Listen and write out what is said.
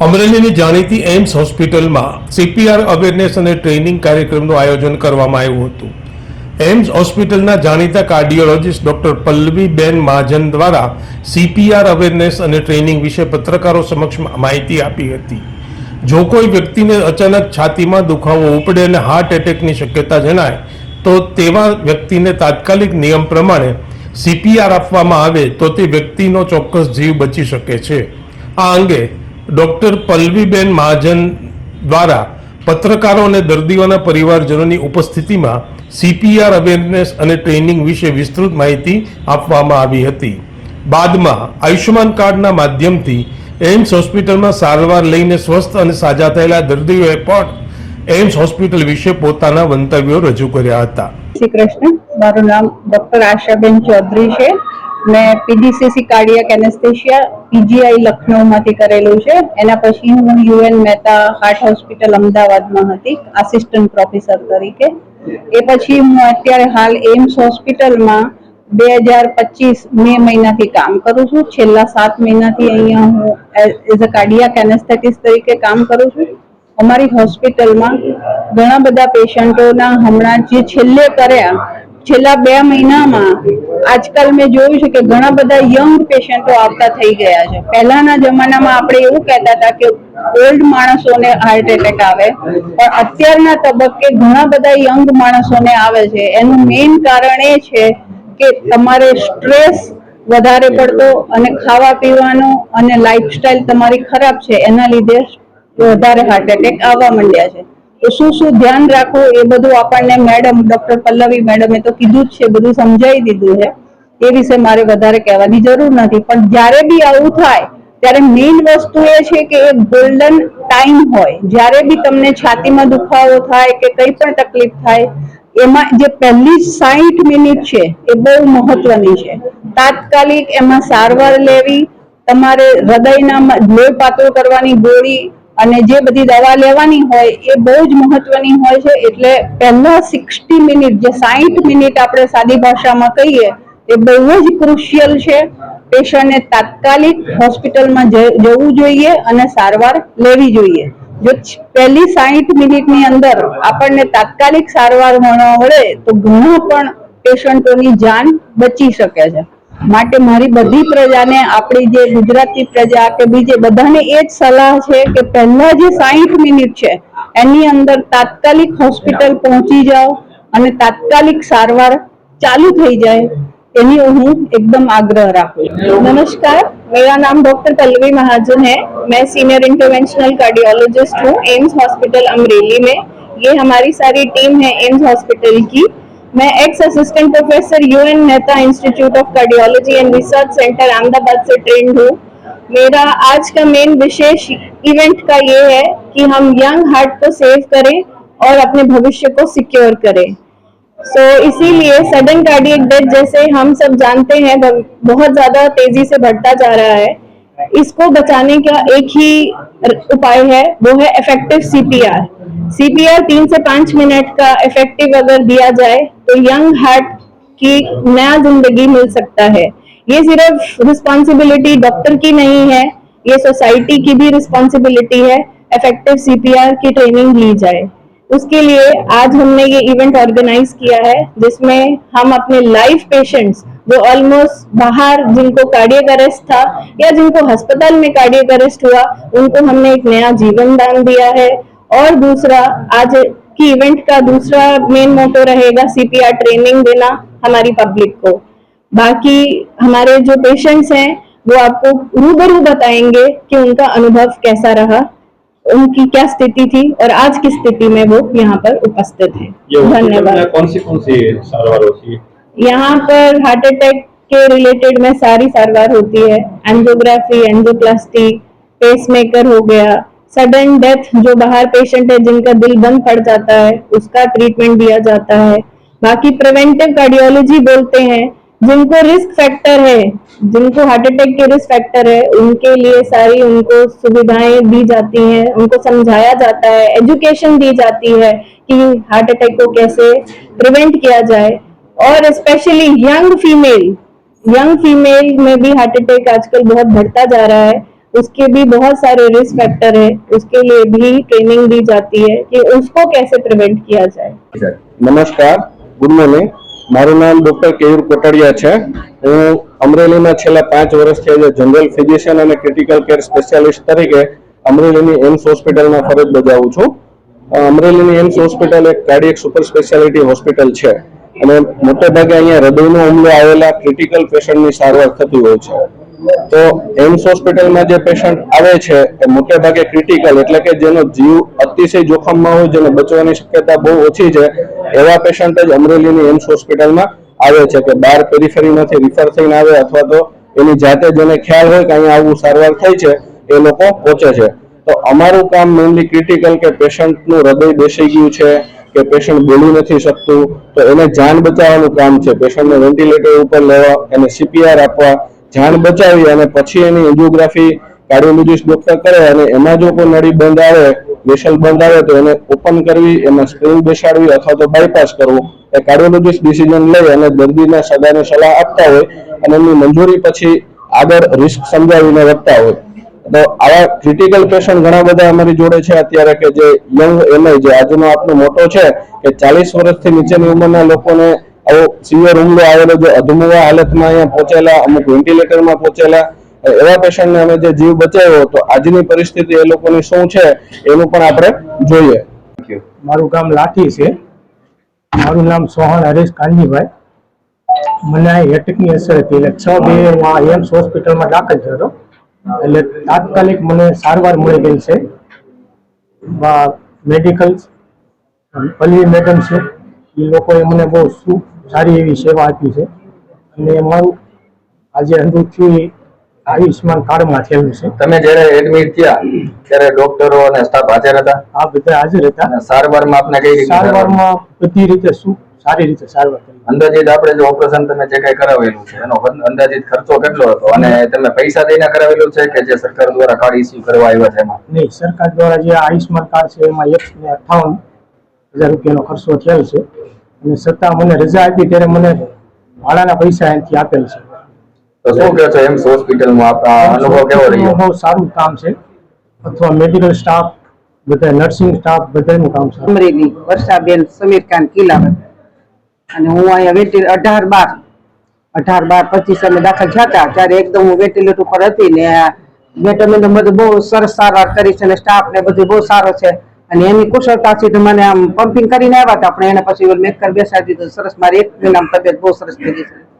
અમરેલીની જાણીતી એમ્સ હોસ્પિટલમાં CPR awareness અને ટ્રેનિંગ કાર્યક્રમનું આયોજન કરવામાં આવ્યું હતું. એમ્સ હોસ્પિટલના જાણીતા કાર્ડિયોલોજિસ્ટ ડોક્ટર પલ્લવીબેન મહાજન દ્વારા સીપીઆર અવેરનેસ અને ટ્રેનિંગ વિશે પત્રકારો સમક્ષ માહિતી આપી હતી. જો કોઈ વ્યક્તિને અચાનક છાતીમાં દુખાવો ઉપડે અને હાર્ટ એટેકની શક્યતા જણાય, તો તેવા વ્યક્તિને તાત્કાલિક નિયમ પ્રમાણે સીપીઆર આપવામાં આવે તો તે વ્યક્તિનો ચોક્કસ જીવ બચી શકે છે. આ અંગે ડોક્ટર પલ્લવીબેન મહાજન દ્વારા પત્રકારો અને દર્દીઓના પરિવારજનોની ઉપસ્થિતિમાં સીપીઆર અવેરનેસ અને ટ્રેનિંગ વિશે વિસ્તૃત માહિતી આપવામાં આવી હતી. બાદમાં આયુષ્યમાન કાર્ડના માધ્યમથી એમ્સ હોસ્પિટલમાં સારવાર લઈને સ્વસ્થ અને સાજા થયેલા દર્દીઓએ પણ એમ્સ હોસ્પિટલ વિશે પોતાના મંતવ્યો રજૂ કર્યા હતા. શ્રી કૃષ્ણ, મારું નામ ડોક્ટર આશાબેન ચૌધરી છે. મેં પીજીસીસી કાર્ડિયક એનેસ્થેશિયા પીજીઆઈ લખનૌમાંથી કરેલું છે. એના પછી હું યુએન મહેતા હાર્ટ હોસ્પિટલ અમદાવાદમાં હતી આસિસ્ટન્ટ પ્રોફેસર તરીકે. એ પછી હું અત્યારે હાલ એમ્સ હોસ્પિટલમાં બે હજાર પચીસ મે મહિનાથી કામ કરું છું. છેલ્લા સાત મહિનાથી અહીંયા હું એઝ અ કાર્ડિયાક એનેસ્થેટિસ્ટ તરીકે કામ કરું છું. અમારી હોસ્પિટલમાં ઘણા બધા પેશન્ટોના હમણાં જે છેલ્લે કર્યા છેલ્લા બે મહિનામાં આજકાલ મેં જોયું છે કે ઘણા બધા યંગ પેશન્ટો આવતા થઈ ગયા છે. પહેલાના જમાનામાં આપણે એવું કહેતા હતા કે ઓલ્ડ માણસોને હાર્ટ એટેક આવે. પણ અત્યારના તબક્કે ઘણા બધા યંગ માણસોને આવે છે. એનું મેઇન કારણ એ છે કે તમારે સ્ટ્રેસ વધારે પડતો અને ખાવા પીવાનો અને લાઈફસ્ટાઈલ તમારી ખરાબ છે. એના લીધે વધારે હાર્ટ એટેક આવવા માંડ્યા છે. શું શું ધ્યાન રાખવું એ બધું આપણને મેડમ, ડોક્ટર પલ્લવી મેડમે તો કીધું જ છે, બધું સમજાવી દીધું છે. એ વિશે મારે વધારે કહેવાની જરૂર નથી. પણ જ્યારે બી આવું થાય, ત્યારે મેઇન વસ્તુ એ છે કે એ ગોલ્ડન ટાઈમ હોય. જ્યારે બી તમને છાતીમાં દુખાવો થાય કે કંઈ પણ તકલીફ થાય, એમાં જે પહેલી સાહીઠ મિનિટ છે, એ બહુ મહત્વની છે. તાત્કાલિક એમાં સારવાર લેવી, તમારે હૃદયના લોહી પાતળો કરવાની ગોળી અને જે બધી દવા લેવાની હોય એ બહુ જ મહત્વની હોય છે. એટલે પહેલા સિક્સટી મિનિટ જે સાહીઠ મિનિટ આપણે સાદી ભાષામાં કહીએ, એ બહુ જ ક્રુશિયલ છે. પેશન્ટને તાત્કાલિક હોસ્પિટલમાં જવું જોઈએ અને સારવાર લેવી જોઈએ. જો પહેલી સાહીઠ મિનિટની અંદર આપણને તાત્કાલિક સારવાર મળવા મળે તો ઘણા પણ પેશન્ટોની જાન બચી શકે છે. માટે મારી બધી પ્રજાને આપણી જે ગુજરાતી પ્રજા કે બીજે બધાને એ જ સલાહ છે કે પહેલા જે સાહીઠ મિનિટ છે એની અંદર તાત્કાલિક હોસ્પિટલ પહોંચી જાઓ અને તાત્કાલિક સારવાર ચાલુ થઈ જાય એની હું एकदम आग्रह રાખું नमस्कार मेरा नाम डॉक्टर पल्लवी महाजन है मैं सीनियर इंटरवेंशनल कार्डियोलॉजिस्ट हूँ एम्स हॉस्पिटल अमरेली में ये हमारी सारी टीम है एम्स हॉस्पिटल की मैं ex assistant professor U N Mehta institute of cardiology and research centre Ahmedabad से ट्रेंड हूँ। मेरा आज का मेन विशेष इवेंट का ये है कि हम यंग हार्ट को सेव करें और अपने भविष्य को सिक्योर करें। सो so, इसीलिए सडन कार्डियक डेथ जैसे हम सब जानते हैं बहुत ज़्यादा तेज़ी से बढ़ता जा रहा है। इसको बचाने का एक ही उपाय है वो है इफ़ेक्टिव सीपीआर सीपीआर तीन से पाँच मिनट का इफ़ेक्टिव अगर दिया जाए तो यंग हार्ट की नया ज़िंदगी मिल सकता है। ये सिर्फ़ रिस्पॉन्सिबिलिटी डॉक्टर की नहीं है, ये सोसाइटी की भी रिस्पॉन्सिबिलिटी है इफ़ेक्टिव सीपीआर की ट्रेनिंग ली जाए। उसके लिए आज हमने ये इवेंट ऑर्गेनाइज किया है, जिसमें हम अपने लाइव पेशेंट्स जो ऑलमोस्ट बाहर जिनको कार्डियक अरेस्ट था, या जिनको अस्पताल में कार्डियक अरेस्ट हुआ, उनको हमने एक नया जीवन दान दिया है। और दूसरा आज की इवेंट का दूसरा मेन मोटो रहेगा सीपीआर ट्रेनिंग देना हमारी पब्लिक को। बाकी हमारे जो पेशेंट्स हैं वो आपको रूबरू बताएँगे कि उनका अनुभव कैसा रहा उनकी क्या स्थिति थी और आज की स्थिति में वो यहाँ पर उपस्थित है। धन्यवाद कौन सी कौन सी सारवार होती है? यहाँ पर हार्ट अटैक के रिलेटेड में सारी सारवार होती है। एंजियोग्राफी एंजियोप्लास्टी पेसमेकर हो गया सडन डेथ जो बाहर पेशेंट है, जिनका दिल बंद पड़ जाता है, उसका ट्रीटमेंट दिया जाता है। बाकी प्रिवेंटिव कार्डियोलॉजी बोलते हैं, जिनको रिस्क फैक्टर है, जिनको हार्ट अटैक के रिस्क फैक्टर है, उनके लिए सारी उनको सुविधाएँ दी जाती हैं, उनको समझाया जाता है एजुकेशन दी जाती है कि हार्ट अटैक को कैसे प्रिवेंट किया जाए। और specially young female young female में भी हार्ट अटैक आजकल बहुत बढ़ता जा रहा है। उसके भी बहुत सारे रिस्क फैक्टर है उसके लिए भी ट्रेनिंग दी जाती है कि उसको कैसे प्रिवेंट किया जाए નમસ્કાર ગુડ મોર્નિંગ મારું નામ ડોક્ટર કેયુર કોટડિયા છે હું અમરેલીમાં છેલ્લા પાંચ વર્ષથી એઝ જનરલ ફિઝિશિયન અને ક્રિટિકલ કેર સ્પેશિયાલિસ્ટ તરીકે અમરેલીની એમ્સ હોસ્પિટલમાં ફરજ બજાવું છું અ, અમરેલીની એમ્સ હોસ્પિટલ એક કાર્ડિયક સુપર સ્પેશિયાલિટી હોસ્પિટલ છે અને મોટે ભાગે અહીંયા હૃદયનો હુમલો આવેલા ક્રિટિકલ પેશન્ટની સારવાર થતી હોય છે તો એમ્સ હોસ્પિટલમાં જે પેશન્ટ આવે છે, એ મોટે ભાગે ક્રિટિકલ એટલે કે જેનો જીવ અતિશય જોખમમાં હોય, જેને બચવાની શક્યતા બહુ ઓછી છે, એવા પેશન્ટ જ અમરેલીની એમ્સ હોસ્પિટલમાં આવે છે કે બાર પેરીફેરીમાંથી રિફર થઈને આવે અથવા તો એની જાતે જેને ખ્યાલ હોય કે અહીંયા આવું સારવાર થઈ છે, એ લોકો પહોંચે છે. તો અમારું કામ મેઇનલી ક્રિટિકલ કે પેશન્ટનું હૃદય બેસી ગયું છે, કે પેશન્ટ બોલી નથી શકતું, તો એને જાન બચાવવાનું કામ છે. પેશન્ટને વેન્ટિલેટર ઉપર લેવા, એને સીપીઆર આપવા જાન બચાવી અને પછી એની એન્જિયોગ્રાફી કાર્ડિયોલોજિસ્ટ ડોક્ટર કરે અને એમાં જો કોઈ નળી બંધ આવે, વેસલ બંધ આવે તો એને ઓપન કરવી, એમાં સ્પ્રિંગ બેસાડવી અથવા તો બાયપાસ કરવો. એ કાર્ડિયોલોજિસ્ટ ડિસિઝન લઈ અને દર્દીના સગાને સલાહ આપતા હોય અને એમની મંજૂરી પછી આગળ રિસ્ક સમજાવીને વધતા હોય. તો આવા ક્રિટિકલ પેશન્ટ ઘણા બધા અમારી જોડે છે અત્યારે કે જે યંગ એમઆઈ, જે આજનો આપનો મોટો છે, કે ચાલીસ વર્ષથી નીચેની ઉંમરના લોકોને આવો સિવિયર હુમલો આવેલો જે અધમુવા હાલતમાં અહીંયા પહોંચેલા અમુક વેન્ટિલેટરમાં પહોંચેલા એવા પેશન્ટને અમે જે જીવ બચાવ્યો તો આજની પરિસ્થિતિ એ લોકોની શું છે એનું પણ આપણે જોઈએ. મારું ગામ લાઠી છે. મારું નામ સોહન હરેશ કાનજીભાઈ. મને આ એટેકની અસર હતી એટલે છ બે હું આ એમ્સ હોસ્પિટલમાં દાખલ થયો હતો. એટલે તાત્કાલિક મને સારવાર મળી ગઈ છે. મેડિકલ પલ્લી મેડમ છે. એ લોકોએ મને બહુ સારી એવી સેવા આપી છે. અને એમાં આજે અંદરથી આયુષ્માન આયુષ્યમાન કાર્ડમાં થયેલું છે. તમે જ્યારે એડમિટ થયા ત્યારે ડોક્ટરો અને સ્ટાફ હાજર હતા? આ બધા હાજર હતા. સારવારમાં આપને કઈ રીતે સારવારમાં બધી રીતે શું? સારી રીતે સારવાર કરી. અંદાજિત આપણે જે ઓપરેશન તમે જે કઈ કરાવેલું છે એનો અંદાજિત ખર્ચો કેટલો હતો? અને તમે પૈસા દઈને કરાવેલું છે કે જે સરકાર દ્વારા કાર્ડ ઇસ્યુ કરવા આવ્યા છે એમાં? નહીં સરકાર દ્વારા જે આયુષ્યમાન કાર્ડ છે એમાં એક ને અઠાવન હજાર રૂપિયાનો ખર્ચો થયેલ છે. અને સત્તા મને રજા આપી ત્યારે મને ભાડાના પૈસા એમથી આપેલ છે. તો શું કહો છો એમ્સ હોસ્પિટલમાં આપ- અનુભવ કેવો રહ્યો? બહુ સારું કામ છે. અથવા મેડિકલ સ્ટાફ બધા નર્સિંગ સ્ટાફ બધાનું કામ સારું. અમરેલી વર્ષાબેન સમીર ખાન કિલાવત અને હું અહીંયા અઢાર બાર અઢાર બાર પચીસ અમે દાખલ થયા ત્યારે એકદમ હું વેન્ટિલેટર ઉપર હતી ને મેડમ બધું બહુ સરસ સારવાર કરી છે અને સ્ટાફ ને બધું બહુ સારો છે. અને એની કુશળતાથી મને આમ પમ્પિંગ કરીને આવ્યા હતા, પણ એને પછી મેકર બેસાડી દીધું, સરસ, મારી એક મહિનામાં તબિયત બહુ સરસ થઈ ગઈ છે.